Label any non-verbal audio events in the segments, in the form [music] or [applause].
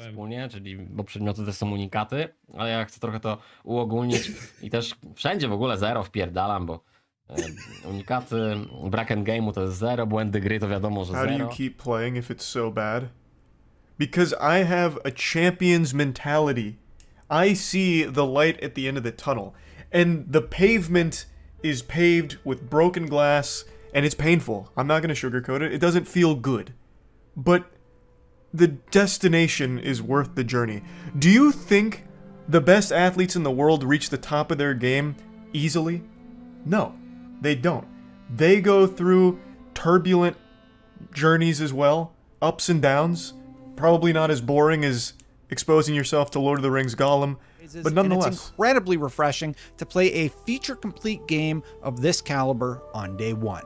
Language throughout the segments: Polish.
wspólnie, czyli bo przedmioty to są unikaty, ale ja chcę trochę to uogólnić i też wszędzie w ogóle zero wpierdalam, bo e, unikaty, brak endgame'u to jest zero, błędy gry to wiadomo, że How do you zero. keep playing if it's so bad? Because I have a champion's mentality. I see the light at the end of the tunnel. And the pavement is paved with broken glass, and it's painful. I'm not going to sugarcoat it. It doesn't feel good. But the destination is worth the journey. Do you think the best athletes in the world reach the top of their game easily? No, they don't. They go through turbulent journeys as well, ups and downs. Probably not as boring as exposing yourself to Lord of the Rings Gollum, but and nonetheless. it's incredibly refreshing to play a feature complete game of this caliber on day one.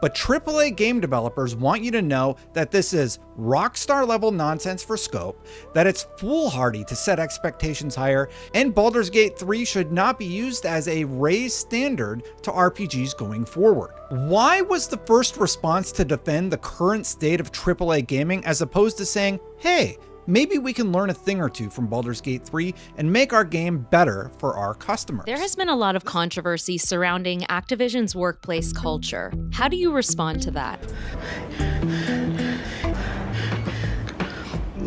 But AAA game developers want you to know that this is rockstar level nonsense for scope, that it's foolhardy to set expectations higher, and Baldur's Gate 3 should not be used as a raised standard to RPGs going forward. Why was the first response to defend the current state of AAA gaming as opposed to saying, hey, maybe we can learn a thing or two from Baldur's Gate 3 and make our game better for our customers. There has been a lot of controversy surrounding Activision's workplace culture. How do you respond to that?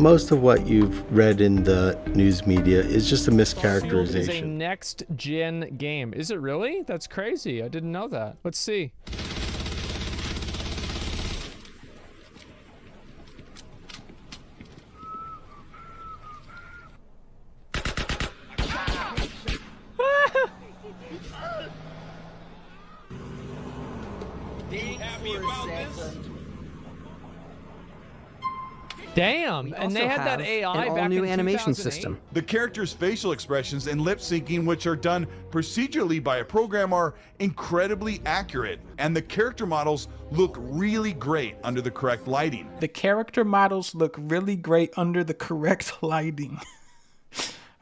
most of what you've read in the news media is just a Field is a mischaracterization. next gen game. Is it really? That's crazy. I didn't know that. Let's see. Damn, and they had that AI an back all-new in animation system. The characters' facial expressions and lip syncing, which are done procedurally by a program, are incredibly accurate, and the character models look really great under the correct lighting. The character models look really great under the correct [laughs] lighting.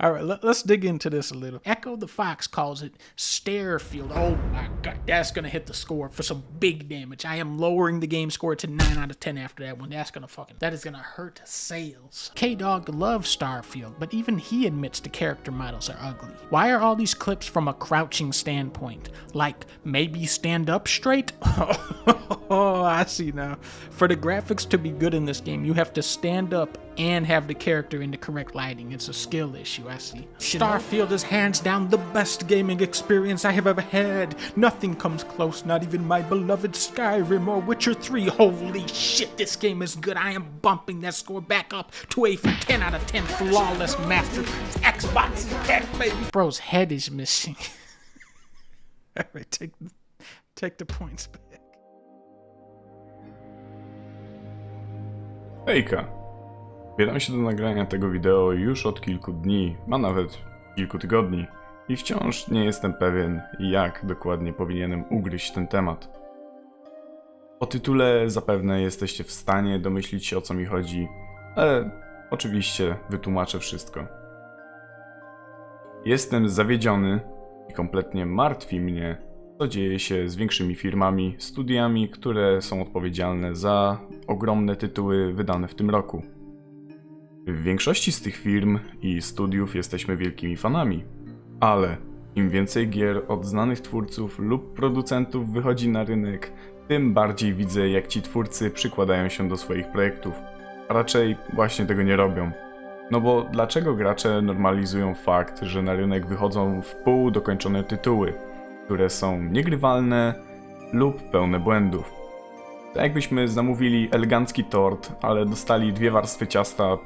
All right, let, us dig into this a little. Echo the Fox calls it stare field. Oh my god, that's gonna hit the score for some big damage. I am lowering the game score to 9 out of 10 after that one. That's gonna fucking, that is gonna hurt sales. K Dog loves Starfield, but even he admits the character models are ugly. Why are all these clips from a crouching standpoint? Like, maybe stand up straight? [laughs] [laughs] oh, I see now. For the graphics to be good in this game, you have to stand up and have the character in the correct lighting. It's a skill issue, I see. Starfield is hands down the best gaming experience I have ever had. Nothing comes close, not even my beloved Skyrim or Witcher 3. Holy shit, this game is good. I am bumping that score back up to a 10 out of 10 flawless masterpiece. Xbox is back, baby. Bro's head is missing. Alright, [laughs] take, take the points back. Hejka! Bieram się do nagrania tego wideo już od kilku dni, a nawet kilku tygodni i wciąż nie jestem pewien, jak dokładnie powinienem ugryźć ten temat. Po tytule zapewne jesteście w stanie domyślić się o co mi chodzi, ale oczywiście wytłumaczę wszystko. Jestem zawiedziony i kompletnie martwi mnie, co dzieje się z większymi firmami, studiami, które są odpowiedzialne za ogromne tytuły wydane w tym roku. W większości z tych firm i studiów jesteśmy wielkimi fanami, ale im więcej gier od znanych twórców lub producentów wychodzi na rynek, tym bardziej widzę, jak ci twórcy przykładają się do swoich projektów. A raczej właśnie tego nie robią. No bo dlaczego gracze normalizują fakt, że na rynek wychodzą w pół dokończone tytuły, które są niegrywalne lub pełne błędów? Tak jakbyśmy zamówili elegancki tort, ale dostali dwie warstwy ciasta,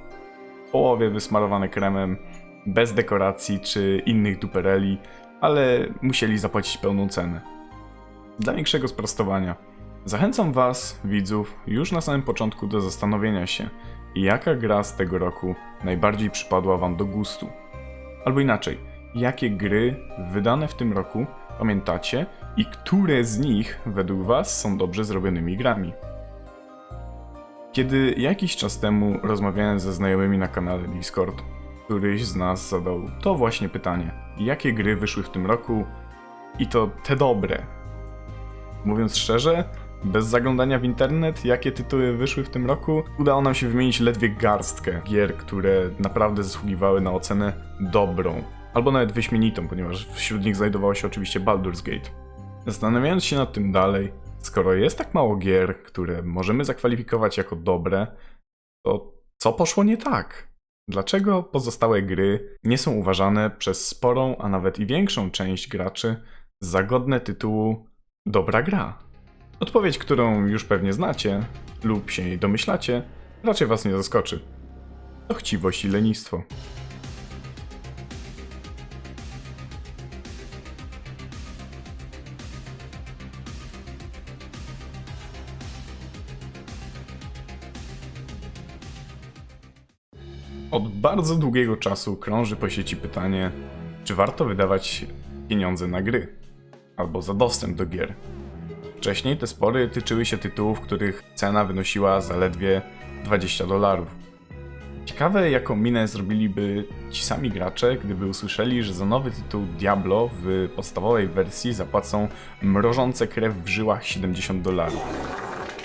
połowie wysmarowane kremem, bez dekoracji czy innych dupereli, ale musieli zapłacić pełną cenę. Dla większego sprostowania, zachęcam Was, widzów, już na samym początku do zastanowienia się, jaka gra z tego roku najbardziej przypadła Wam do gustu. Albo inaczej, jakie gry wydane w tym roku pamiętacie i które z nich według Was są dobrze zrobionymi grami. Kiedy jakiś czas temu rozmawiałem ze znajomymi na kanale Discord, któryś z nas zadał to właśnie pytanie: jakie gry wyszły w tym roku i to te dobre? Mówiąc szczerze, Bez zaglądania w internet, jakie tytuły wyszły w tym roku, udało nam się wymienić ledwie garstkę gier, które naprawdę zasługiwały na ocenę dobrą, albo nawet wyśmienitą, ponieważ wśród nich znajdowało się oczywiście Baldur's Gate. Zastanawiając się nad tym dalej, skoro jest tak mało gier, które możemy zakwalifikować jako dobre, to co poszło nie tak? Dlaczego pozostałe gry nie są uważane przez sporą, a nawet i większą część graczy za godne tytułu dobra gra? Odpowiedź, którą już pewnie znacie lub się jej domyślacie, raczej was nie zaskoczy. To chciwość i lenistwo. Bardzo długiego czasu krąży po sieci pytanie, czy warto wydawać pieniądze na gry albo za dostęp do gier. Wcześniej te spory tyczyły się tytułów, których cena wynosiła zaledwie 20 dolarów. Ciekawe, jaką minę zrobiliby ci sami gracze, gdyby usłyszeli, że za nowy tytuł Diablo w podstawowej wersji zapłacą mrożące krew w żyłach 70 dolarów.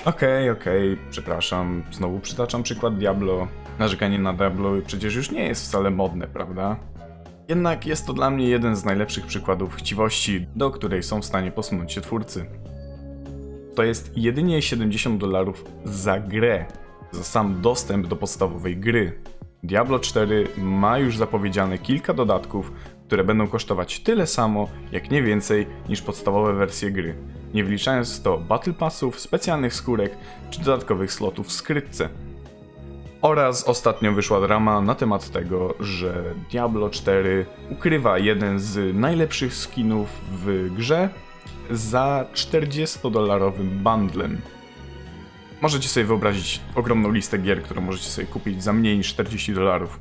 Okej, okej, przepraszam, znowu przytaczam przykład Diablo. Narzekanie na Diablo przecież już nie jest wcale modne, prawda? Jednak jest to dla mnie jeden z najlepszych przykładów chciwości, do której są w stanie posunąć się twórcy. To jest jedynie 70 dolarów za grę, za sam dostęp do podstawowej gry. Diablo 4 ma już zapowiedziane kilka dodatków, które będą kosztować tyle samo, jak nie więcej, niż podstawowe wersje gry, nie wliczając w to Battle Passów, specjalnych skórek czy dodatkowych slotów w skrytce. Oraz ostatnio wyszła drama na temat tego, że Diablo 4 ukrywa jeden z najlepszych skinów w grze za 40-dolarowym bundlem. Możecie sobie wyobrazić ogromną listę gier, którą możecie sobie kupić za mniej niż 40 dolarów.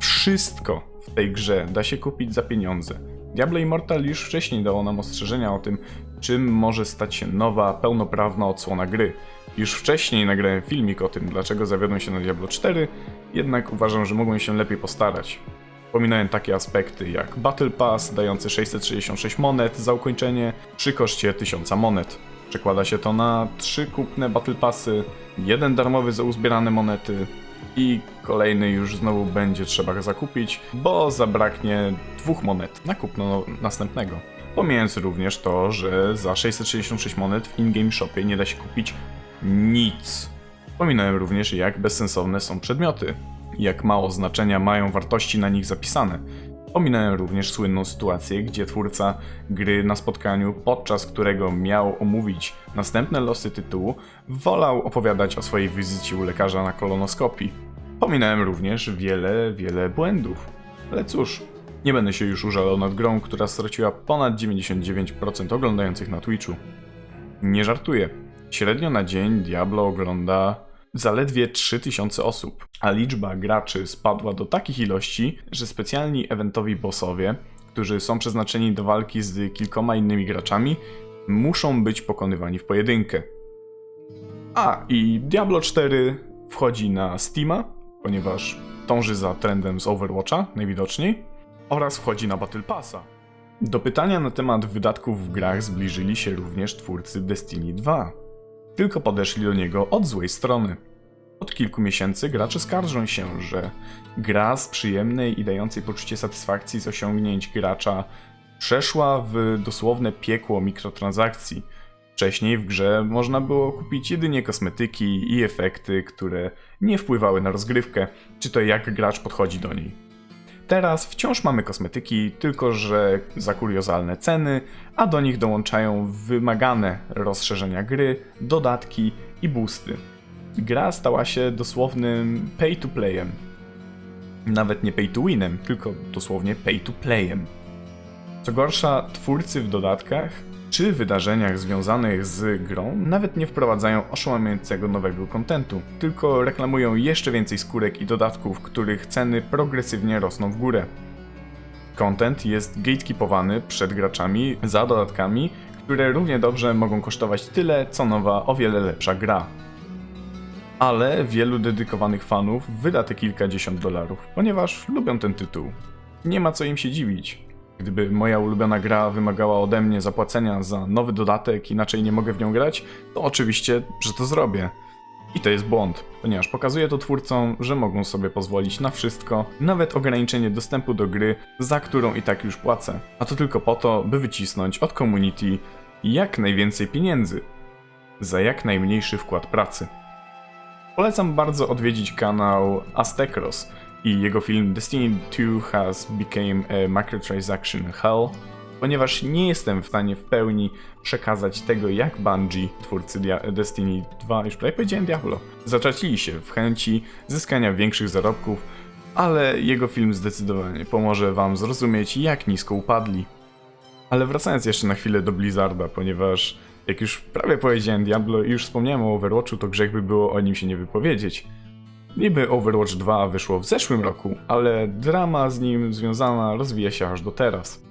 Wszystko w tej grze da się kupić za pieniądze. Diablo Immortal już wcześniej dało nam ostrzeżenia o tym, czym może stać się nowa, pełnoprawna odsłona gry. Już wcześniej nagrałem filmik o tym, dlaczego zawiodłem się na Diablo 4, jednak uważam, że mogłem się lepiej postarać. Pominąłem takie aspekty jak Battle Pass dający 666 monet za ukończenie przy koszcie 1000 monet. Przekłada się to na 3 kupne Battle Passy, jeden darmowy za uzbierane monety i kolejny już znowu będzie trzeba zakupić, bo zabraknie dwóch monet na kupno następnego. Pomijając również to, że za 666 monet w in-game shopie nie da się kupić nic. Pominąłem również jak bezsensowne są przedmioty, jak mało znaczenia mają wartości na nich zapisane. Pominąłem również słynną sytuację, gdzie twórca gry na spotkaniu, podczas którego miał omówić następne losy tytułu, wolał opowiadać o swojej wizycie u lekarza na kolonoskopii. Pominąłem również wiele, wiele błędów. Ale cóż, nie będę się już użalał nad grą, która straciła ponad 99% oglądających na Twitchu. Nie żartuję. Średnio na dzień Diablo ogląda zaledwie 3000 osób, a liczba graczy spadła do takich ilości, że specjalni eventowi bossowie, którzy są przeznaczeni do walki z kilkoma innymi graczami, muszą być pokonywani w pojedynkę. A, i Diablo 4 wchodzi na Steama, ponieważ dąży za trendem z Overwatcha, najwidoczniej, oraz wchodzi na Battle Passa. Do pytania na temat wydatków w grach zbliżyli się również twórcy Destiny 2. Tylko podeszli do niego od złej strony. Od kilku miesięcy gracze skarżą się, że gra z przyjemnej i dającej poczucie satysfakcji z osiągnięć gracza przeszła w dosłowne piekło mikrotransakcji. Wcześniej w grze można było kupić jedynie kosmetyki i efekty, które nie wpływały na rozgrywkę, czy to jak gracz podchodzi do niej. Teraz wciąż mamy kosmetyki, tylko że za kuriozalne ceny, a do nich dołączają wymagane rozszerzenia gry, dodatki i boosty. Gra stała się dosłownym pay to playem. Nawet nie pay to winem, tylko dosłownie pay to playem. Co gorsza, twórcy w dodatkach czy wydarzeniach związanych z grą nawet nie wprowadzają oszałamiającego nowego kontentu, tylko reklamują jeszcze więcej skórek i dodatków, których ceny progresywnie rosną w górę. Content jest gatekeepowany przed graczami za dodatkami, które równie dobrze mogą kosztować tyle, co nowa, o wiele lepsza gra. Ale wielu dedykowanych fanów wyda te kilkadziesiąt dolarów, ponieważ lubią ten tytuł. Nie ma co im się dziwić. Gdyby moja ulubiona gra wymagała ode mnie zapłacenia za nowy dodatek, inaczej nie mogę w nią grać, to oczywiście, że to zrobię. I to jest błąd, ponieważ pokazuje to twórcom, że mogą sobie pozwolić na wszystko, nawet ograniczenie dostępu do gry, za którą i tak już płacę. A to tylko po to, by wycisnąć od community jak najwięcej pieniędzy za jak najmniejszy wkład pracy. Polecam bardzo odwiedzić kanał Aztecross i jego film Destiny 2 has become a microtransaction hell, ponieważ nie jestem w stanie w pełni przekazać tego, jak Bungie, twórcy Dia- Destiny 2, już prawie powiedziałem Diablo, zatracili się w chęci zyskania większych zarobków, ale jego film zdecydowanie pomoże wam zrozumieć, jak nisko upadli. Ale wracając jeszcze na chwilę do Blizzarda, ponieważ jak już prawie powiedziałem Diablo i już wspomniałem o Overwatchu, to grzech by było o nim się nie wypowiedzieć. Niby Overwatch 2 wyszło w zeszłym roku, ale drama z nim związana rozwija się aż do teraz.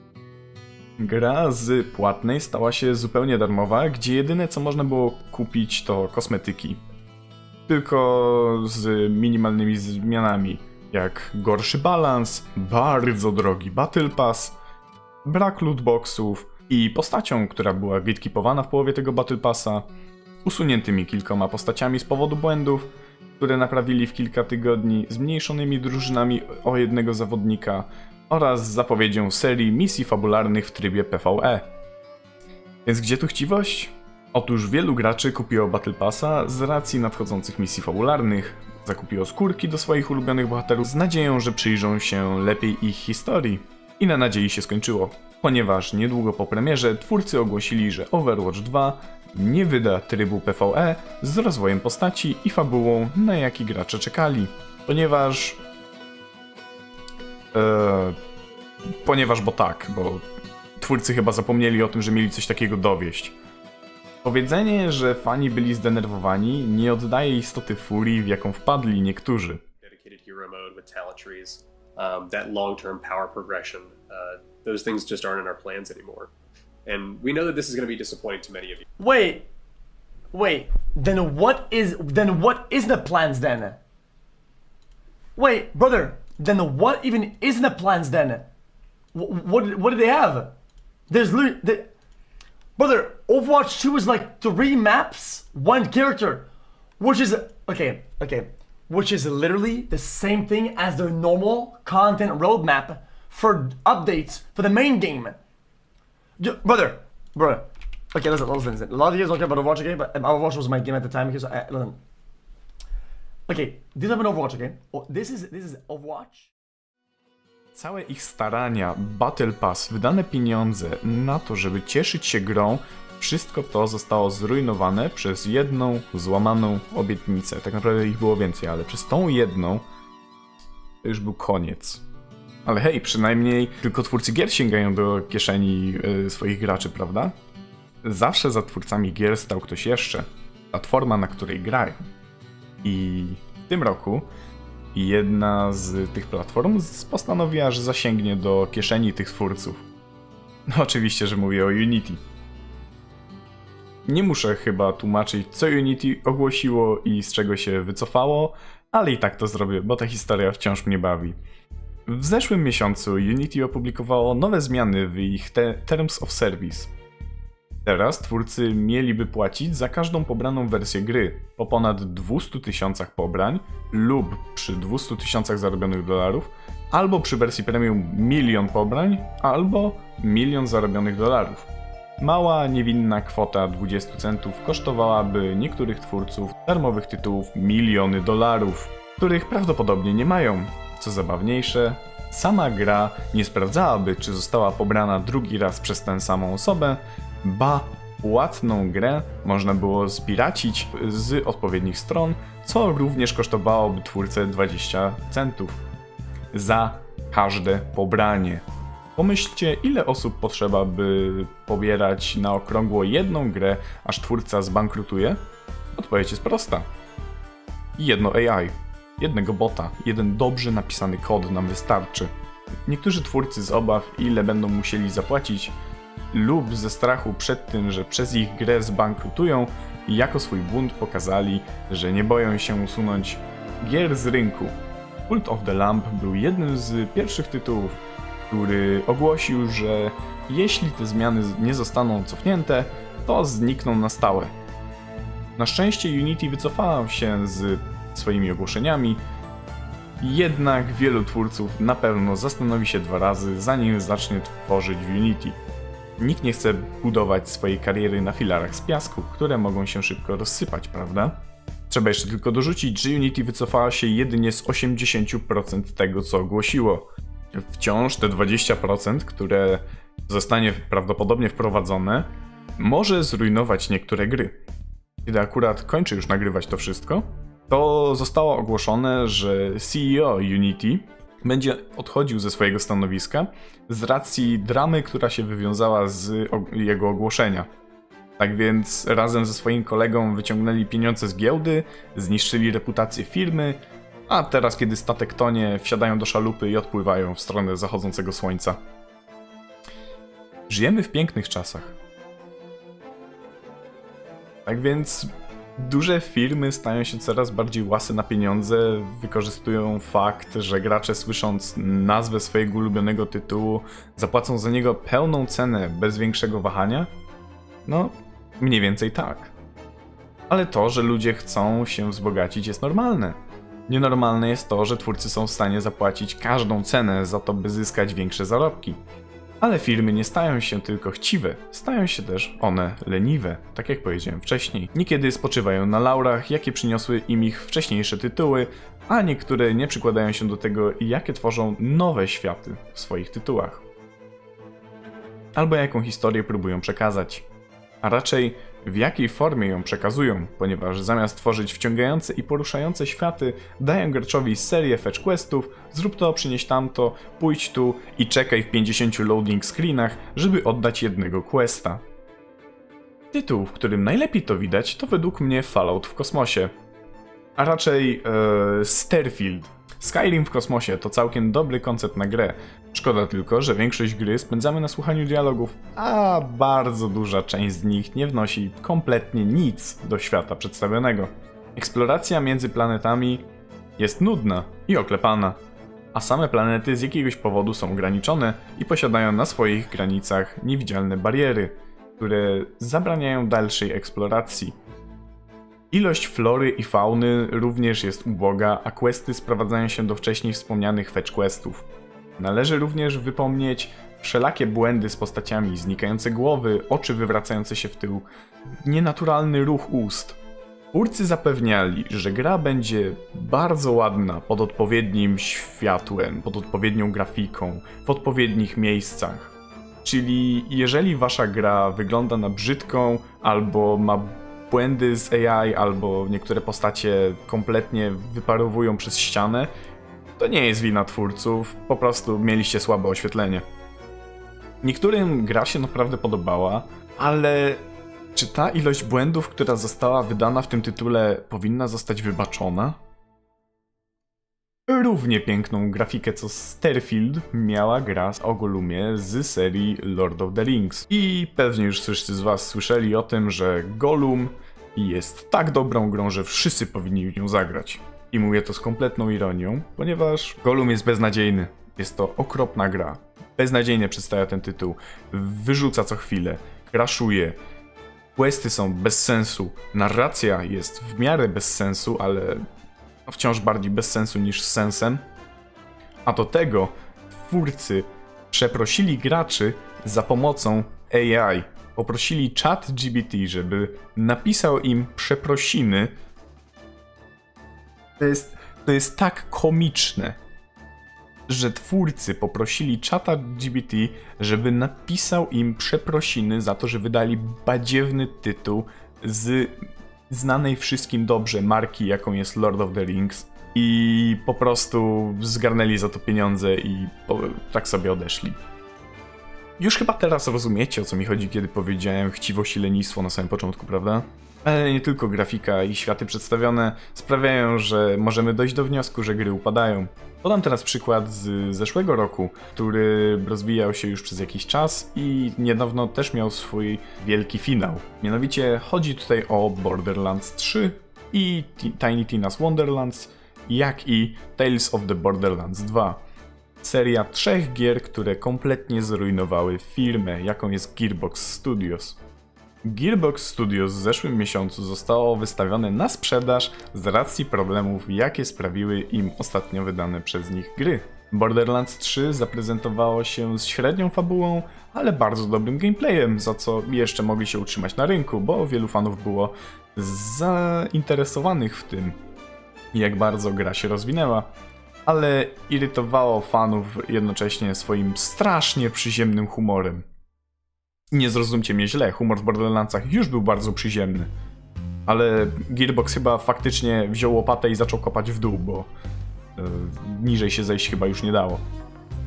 Gra z płatnej stała się zupełnie darmowa, gdzie jedyne co można było kupić to kosmetyki. Tylko z minimalnymi zmianami, jak gorszy balans, bardzo drogi Battle Pass, brak lootboxów i postacią, która była gatekeepowana w połowie tego Battle Passa, usuniętymi kilkoma postaciami z powodu błędów, które naprawili w kilka tygodni, zmniejszonymi drużynami o jednego zawodnika oraz zapowiedzią serii misji fabularnych w trybie PvE. Więc gdzie tu chciwość? Otóż wielu graczy kupiło Battle Passa z racji nadchodzących misji fabularnych, zakupiło skórki do swoich ulubionych bohaterów z nadzieją, że przyjrzą się lepiej ich historii. I na nadziei się skończyło, ponieważ niedługo po premierze twórcy ogłosili, że Overwatch 2 nie wyda trybu PvE z rozwojem postaci i fabułą, na jaki gracze czekali. Ponieważ. E, ponieważ, bo tak, bo twórcy chyba zapomnieli o tym, że mieli coś takiego dowieść. Powiedzenie, że fani byli zdenerwowani, nie oddaje istoty furii, w jaką wpadli niektórzy. um. Uh, those things just aren't in our plans anymore, and we know that this is going to be disappointing to many of you. Wait, wait. Then what is then what is the plans then? Wait, brother. Then what even is the plans then? What what, what do they have? There's the, brother. Overwatch 2 is like three maps, one character, which is okay, okay, which is literally the same thing as their normal content roadmap for updates for the main game. Yo, brother, brother. Okay, listen, listen, listen. A lot of you guys don't care about Overwatch? But um, Overwatch was my game at the time I listen. Okay, this is an Overwatch? Oh, this is this is Overwatch. Całe ich starania, Battle Pass, wydane pieniądze na to, żeby cieszyć się grą, wszystko to zostało zrujnowane przez jedną złamaną obietnicę. Tak naprawdę ich było więcej, ale przez tą jedną to już był koniec. Ale hej, przynajmniej tylko twórcy gier sięgają do kieszeni y, swoich graczy, prawda? Zawsze za twórcami gier stał ktoś jeszcze. Platforma, na której grają. I w tym roku jedna z tych platform postanowiła, że zasięgnie do kieszeni tych twórców. No oczywiście, że mówię o Unity. Nie muszę chyba tłumaczyć, co Unity ogłosiło i z czego się wycofało, ale i tak to zrobię, bo ta historia wciąż mnie bawi. W zeszłym miesiącu Unity opublikowało nowe zmiany w ich te Terms of Service. Teraz twórcy mieliby płacić za każdą pobraną wersję gry po ponad 200 tysiącach pobrań lub przy 200 tysiącach zarobionych dolarów, albo przy wersji premium milion pobrań, albo milion zarobionych dolarów. Mała, niewinna kwota 20 centów kosztowałaby niektórych twórców darmowych tytułów miliony dolarów, których prawdopodobnie nie mają. Co zabawniejsze, sama gra nie sprawdzałaby, czy została pobrana drugi raz przez tę samą osobę, ba, płatną grę można było zbiracić z odpowiednich stron, co również kosztowałoby twórcę 20 centów za każde pobranie. Pomyślcie, ile osób potrzeba, by pobierać na okrągło jedną grę, aż twórca zbankrutuje? Odpowiedź jest prosta. Jedno AI, jednego bota, jeden dobrze napisany kod nam wystarczy. Niektórzy twórcy z obaw, ile będą musieli zapłacić, lub ze strachu przed tym, że przez ich grę zbankrutują, jako swój bunt pokazali, że nie boją się usunąć gier z rynku. Cult of the Lamp był jednym z pierwszych tytułów, który ogłosił, że jeśli te zmiany nie zostaną cofnięte, to znikną na stałe. Na szczęście Unity wycofało się z swoimi ogłoszeniami, jednak wielu twórców na pewno zastanowi się dwa razy, zanim zacznie tworzyć w Unity. Nikt nie chce budować swojej kariery na filarach z piasku, które mogą się szybko rozsypać, prawda? Trzeba jeszcze tylko dorzucić, że Unity wycofała się jedynie z 80% tego, co ogłosiło. Wciąż te 20%, które zostanie prawdopodobnie wprowadzone, może zrujnować niektóre gry. Kiedy akurat kończy już nagrywać to wszystko, to zostało ogłoszone, że CEO Unity będzie odchodził ze swojego stanowiska z racji dramy, która się wywiązała z jego ogłoszenia. Tak więc razem ze swoim kolegą wyciągnęli pieniądze z giełdy, zniszczyli reputację firmy, a teraz, kiedy statek tonie, wsiadają do szalupy i odpływają w stronę zachodzącego słońca. Żyjemy w pięknych czasach. Tak więc duże firmy stają się coraz bardziej łasy na pieniądze, wykorzystują fakt, że gracze słysząc nazwę swojego ulubionego tytułu zapłacą za niego pełną cenę bez większego wahania? No, mniej więcej tak. Ale to, że ludzie chcą się wzbogacić jest normalne. Nienormalne jest to, że twórcy są w stanie zapłacić każdą cenę za to, by zyskać większe zarobki. Ale firmy nie stają się tylko chciwe, stają się też one leniwe, tak jak powiedziałem wcześniej. Niekiedy spoczywają na laurach, jakie przyniosły im ich wcześniejsze tytuły, a niektóre nie przykładają się do tego, jakie tworzą nowe światy w swoich tytułach. Albo jaką historię próbują przekazać. A raczej w jakiej formie ją przekazują, ponieważ zamiast tworzyć wciągające i poruszające światy, dają graczowi serię fetch questów, zrób to, przynieś tamto, pójdź tu i czekaj w 50 loading screenach, żeby oddać jednego questa. Tytuł, w którym najlepiej to widać, to według mnie Fallout w kosmosie. A raczej e, Starfield. Skyrim w kosmosie to całkiem dobry koncept na grę. Szkoda tylko, że większość gry spędzamy na słuchaniu dialogów, a bardzo duża część z nich nie wnosi kompletnie nic do świata przedstawionego. Eksploracja między planetami jest nudna i oklepana, a same planety z jakiegoś powodu są ograniczone i posiadają na swoich granicach niewidzialne bariery, które zabraniają dalszej eksploracji. Ilość flory i fauny również jest uboga, a questy sprowadzają się do wcześniej wspomnianych fetch questów. Należy również wypomnieć wszelakie błędy z postaciami, znikające głowy, oczy wywracające się w tył, nienaturalny ruch ust. Twórcy zapewniali, że gra będzie bardzo ładna pod odpowiednim światłem, pod odpowiednią grafiką, w odpowiednich miejscach. Czyli jeżeli wasza gra wygląda na brzydką, albo ma błędy z AI, albo niektóre postacie kompletnie wyparowują przez ścianę, to nie jest wina twórców, po prostu mieliście słabe oświetlenie. Niektórym gra się naprawdę podobała, ale czy ta ilość błędów, która została wydana w tym tytule, powinna zostać wybaczona? Równie piękną grafikę co Starfield miała gra o Gollumie z serii Lord of the Rings. I pewnie już wszyscy z was słyszeli o tym, że Gollum jest tak dobrą grą, że wszyscy powinni w nią zagrać. I mówię to z kompletną ironią, ponieważ Gollum jest beznadziejny. Jest to okropna gra. Beznadziejnie przedstawia ten tytuł. Wyrzuca co chwilę, kraszuje. Questy są bez sensu. Narracja jest w miarę bez sensu, ale wciąż bardziej bez sensu niż z sensem. A do tego twórcy przeprosili graczy za pomocą AI. Poprosili chat GBT, żeby napisał im przeprosiny to jest, to jest tak komiczne, że twórcy poprosili czata GBT, żeby napisał im przeprosiny za to, że wydali badziewny tytuł z znanej wszystkim dobrze marki, jaką jest Lord of the Rings. I po prostu zgarnęli za to pieniądze i po, tak sobie odeszli. Już chyba teraz rozumiecie, o co mi chodzi, kiedy powiedziałem chciwość i lenistwo na samym początku, prawda? Ale nie tylko grafika i światy przedstawione sprawiają, że możemy dojść do wniosku, że gry upadają. Podam teraz przykład z zeszłego roku, który rozwijał się już przez jakiś czas i niedawno też miał swój wielki finał. Mianowicie chodzi tutaj o Borderlands 3 i Ti- Tiny Tina's Wonderlands, jak i Tales of the Borderlands 2. Seria trzech gier, które kompletnie zrujnowały firmę, jaką jest Gearbox Studios. Gearbox Studios w zeszłym miesiącu zostało wystawione na sprzedaż z racji problemów, jakie sprawiły im ostatnio wydane przez nich gry. Borderlands 3 zaprezentowało się z średnią fabułą, ale bardzo dobrym gameplayem, za co jeszcze mogli się utrzymać na rynku, bo wielu fanów było zainteresowanych w tym, jak bardzo gra się rozwinęła. Ale irytowało fanów jednocześnie swoim strasznie przyziemnym humorem. Nie zrozumcie mnie źle, humor w Borderlandsach już był bardzo przyziemny. Ale Gearbox chyba faktycznie wziął łopatę i zaczął kopać w dół, bo e, niżej się zejść chyba już nie dało.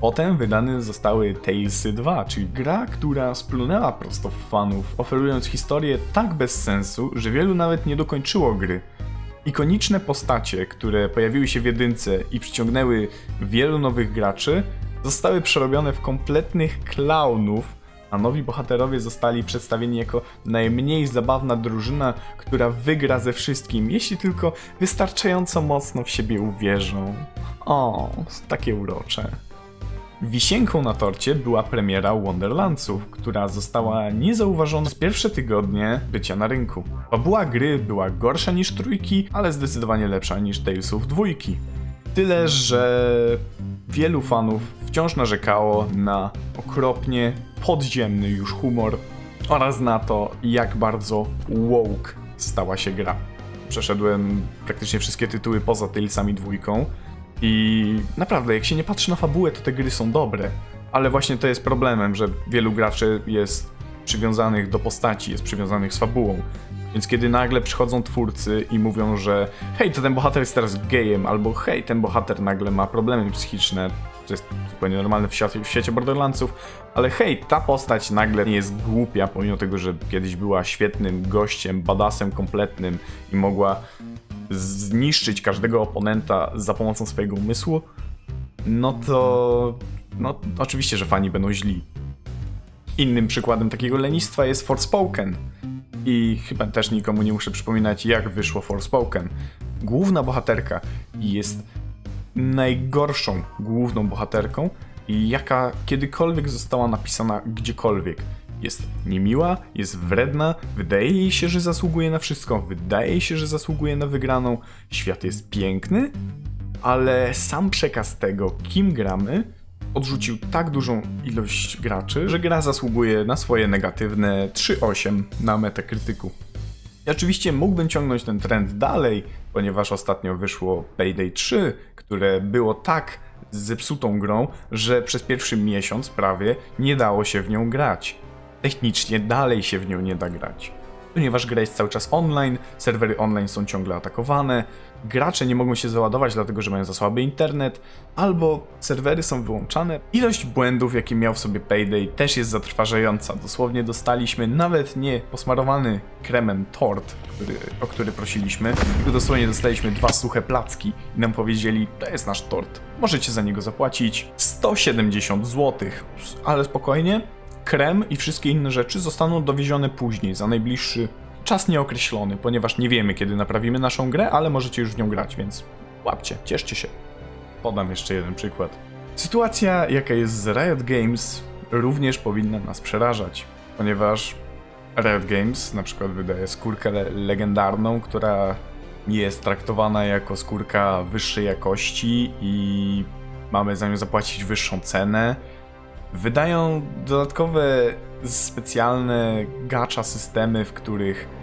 Potem wydane zostały Talesy 2, czyli gra, która splunęła prosto w fanów, oferując historię tak bez sensu, że wielu nawet nie dokończyło gry. Ikoniczne postacie, które pojawiły się w jedynce i przyciągnęły wielu nowych graczy, zostały przerobione w kompletnych klaunów, a nowi bohaterowie zostali przedstawieni jako najmniej zabawna drużyna, która wygra ze wszystkim, jeśli tylko wystarczająco mocno w siebie uwierzą. O, takie urocze. Wisienką na torcie była premiera Wonderlandsów, która została niezauważona z pierwsze tygodnie bycia na rynku. Fabuła gry była gorsza niż trójki, ale zdecydowanie lepsza niż Talesów dwójki. Tyle, że wielu fanów wciąż narzekało na okropnie podziemny już humor oraz na to, jak bardzo woke stała się gra. Przeszedłem praktycznie wszystkie tytuły poza Talesami dwójką i naprawdę, jak się nie patrzy na fabułę, to te gry są dobre. Ale właśnie to jest problemem, że wielu graczy jest przywiązanych do postaci, jest przywiązanych z fabułą. Więc kiedy nagle przychodzą twórcy i mówią, że hej, to ten bohater jest teraz gejem, albo hej, ten bohater nagle ma problemy psychiczne, to jest zupełnie normalne w świecie, w świecie Borderlandsów, ale hej, ta postać nagle nie jest głupia, pomimo tego, że kiedyś była świetnym gościem, badasem kompletnym i mogła zniszczyć każdego oponenta za pomocą swojego umysłu, no to. No, oczywiście, że fani będą źli. Innym przykładem takiego lenistwa jest Forspoken. I chyba też nikomu nie muszę przypominać, jak wyszło Forspoken. Główna bohaterka jest najgorszą główną bohaterką, jaka kiedykolwiek została napisana gdziekolwiek. Jest niemiła, jest wredna, wydaje jej się, że zasługuje na wszystko, wydaje się, że zasługuje na wygraną. Świat jest piękny, ale sam przekaz tego, kim gramy, odrzucił tak dużą ilość graczy, że gra zasługuje na swoje negatywne 3,8 na Metacriticu. I oczywiście mógłbym ciągnąć ten trend dalej, ponieważ ostatnio wyszło Payday 3, które było tak zepsutą grą, że przez pierwszy miesiąc prawie nie dało się w nią grać. Technicznie dalej się w nią nie da grać. Ponieważ gra jest cały czas online, serwery online są ciągle atakowane, gracze nie mogą się załadować dlatego, że mają za słaby internet, albo serwery są wyłączane. Ilość błędów, jakie miał w sobie Payday też jest zatrważająca. Dosłownie dostaliśmy nawet nie posmarowany kremem tort, który, o który prosiliśmy, tylko dosłownie dostaliśmy dwa suche placki i nam powiedzieli, to jest nasz tort, możecie za niego zapłacić 170 zł. Ale spokojnie, krem i wszystkie inne rzeczy zostaną dowiezione później, za najbliższy czas nieokreślony, ponieważ nie wiemy, kiedy naprawimy naszą grę, ale możecie już w nią grać, więc łapcie, cieszcie się. Podam jeszcze jeden przykład. Sytuacja, jaka jest z Riot Games, również powinna nas przerażać, ponieważ Riot Games na przykład wydaje skórkę le legendarną, która jest traktowana jako skórka wyższej jakości i mamy za nią zapłacić wyższą cenę. Wydają dodatkowe specjalne gacha systemy, w których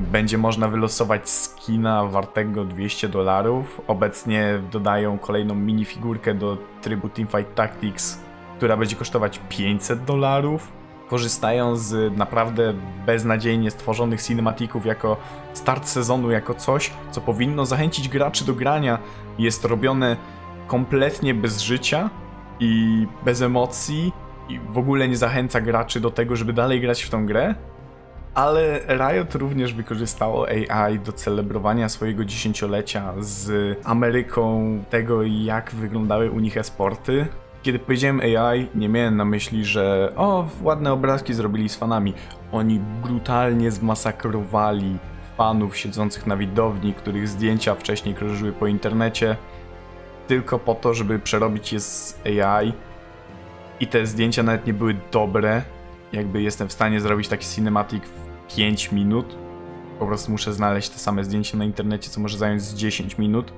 będzie można wylosować skina wartego 200 dolarów. Obecnie dodają kolejną minifigurkę do trybu Teamfight Tactics, która będzie kosztować 500 dolarów. Korzystają z naprawdę beznadziejnie stworzonych cinematików jako start sezonu, jako coś, co powinno zachęcić graczy do grania. Jest robione kompletnie bez życia i bez emocji i w ogóle nie zachęca graczy do tego, żeby dalej grać w tą grę. Ale Riot również wykorzystało AI do celebrowania swojego dziesięciolecia z Ameryką tego, jak wyglądały u nich esporty. Kiedy powiedziałem AI, nie miałem na myśli, że o, ładne obrazki zrobili z fanami. Oni brutalnie zmasakrowali fanów siedzących na widowni, których zdjęcia wcześniej krążyły po internecie. tylko po to, żeby przerobić je z AI. I te zdjęcia nawet nie były dobre. Jakby jestem w stanie zrobić taki cinematic w 5 minut. Po prostu muszę znaleźć te same zdjęcia na internecie, co może zająć z 10 minut.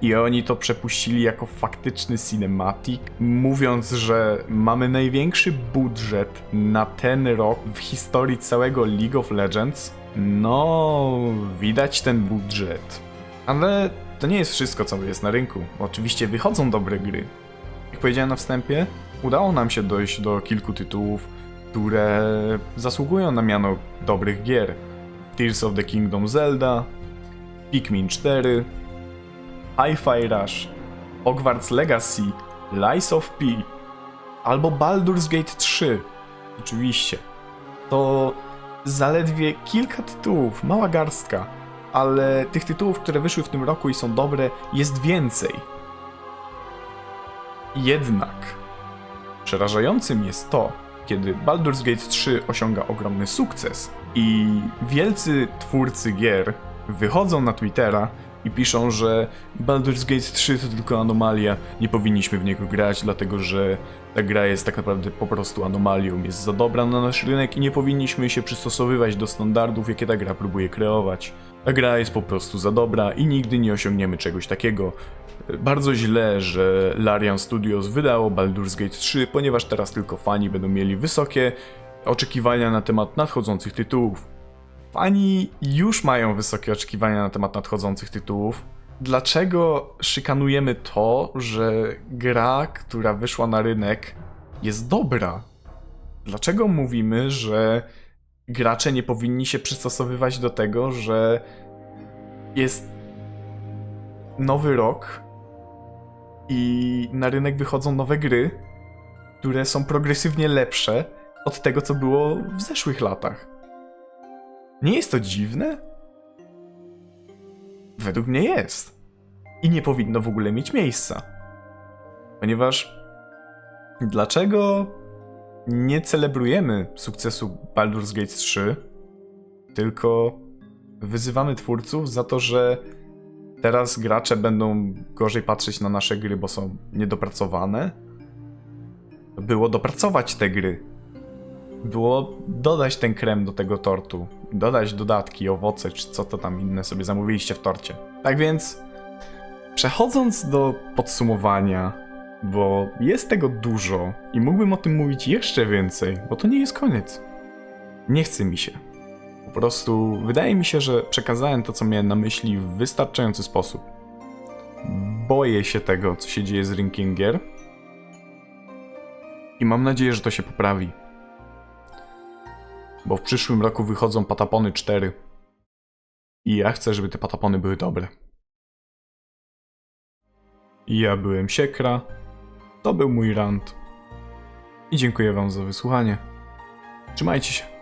I oni to przepuścili jako faktyczny cinematic, mówiąc, że mamy największy budżet na ten rok w historii całego League of Legends. No, widać ten budżet. Ale to nie jest wszystko, co jest na rynku. Oczywiście wychodzą dobre gry. Jak powiedziałem na wstępie, udało nam się dojść do kilku tytułów, które zasługują na miano dobrych gier. Tears of the Kingdom Zelda, Pikmin 4, Hi-Fi Rush, Hogwarts Legacy, Lies of P, albo Baldur's Gate 3. Oczywiście. To zaledwie kilka tytułów, mała garstka, ale tych tytułów, które wyszły w tym roku i są dobre, jest więcej. Jednak przerażającym jest to, kiedy Baldur's Gate 3 osiąga ogromny sukces i wielcy twórcy gier wychodzą na Twittera i piszą, że Baldur's Gate 3 to tylko anomalia, nie powinniśmy w niego grać, dlatego że ta gra jest tak naprawdę po prostu anomalią, jest za dobra na nasz rynek i nie powinniśmy się przystosowywać do standardów, jakie ta gra próbuje kreować. Ta gra jest po prostu za dobra i nigdy nie osiągniemy czegoś takiego. Bardzo źle, że Larian Studios wydało Baldur's Gate 3, ponieważ teraz tylko fani będą mieli wysokie oczekiwania na temat nadchodzących tytułów. Fani już mają wysokie oczekiwania na temat nadchodzących tytułów. Dlaczego szykanujemy to, że gra, która wyszła na rynek, jest dobra? Dlaczego mówimy, że gracze nie powinni się przystosowywać do tego, że jest nowy rok i na rynek wychodzą nowe gry, które są progresywnie lepsze od tego, co było w zeszłych latach? Nie jest to dziwne? Według mnie jest. I nie powinno w ogóle mieć miejsca. Ponieważ dlaczego nie celebrujemy sukcesu Baldur's Gate 3, tylko wyzywamy twórców za to, że teraz gracze będą gorzej patrzeć na nasze gry, bo są niedopracowane? Było dopracować te gry, było dodać ten krem do tego tortu, dodać dodatki, owoce, czy co to tam inne sobie zamówiliście w torcie. Tak więc, przechodząc do podsumowania, bo jest tego dużo i mógłbym o tym mówić jeszcze więcej, bo to nie jest koniec. Nie chce mi się. Prostu wydaje mi się, że przekazałem to, co miałem na myśli w wystarczający sposób. Boję się tego, co się dzieje z rynkiem gier. I mam nadzieję, że to się poprawi bo w przyszłym roku wychodzą Patapony 4. I ja chcę, żeby te Patapony były dobre. Ja byłem Siekra, to był mój rant. I dziękuję wam za wysłuchanie. Trzymajcie się.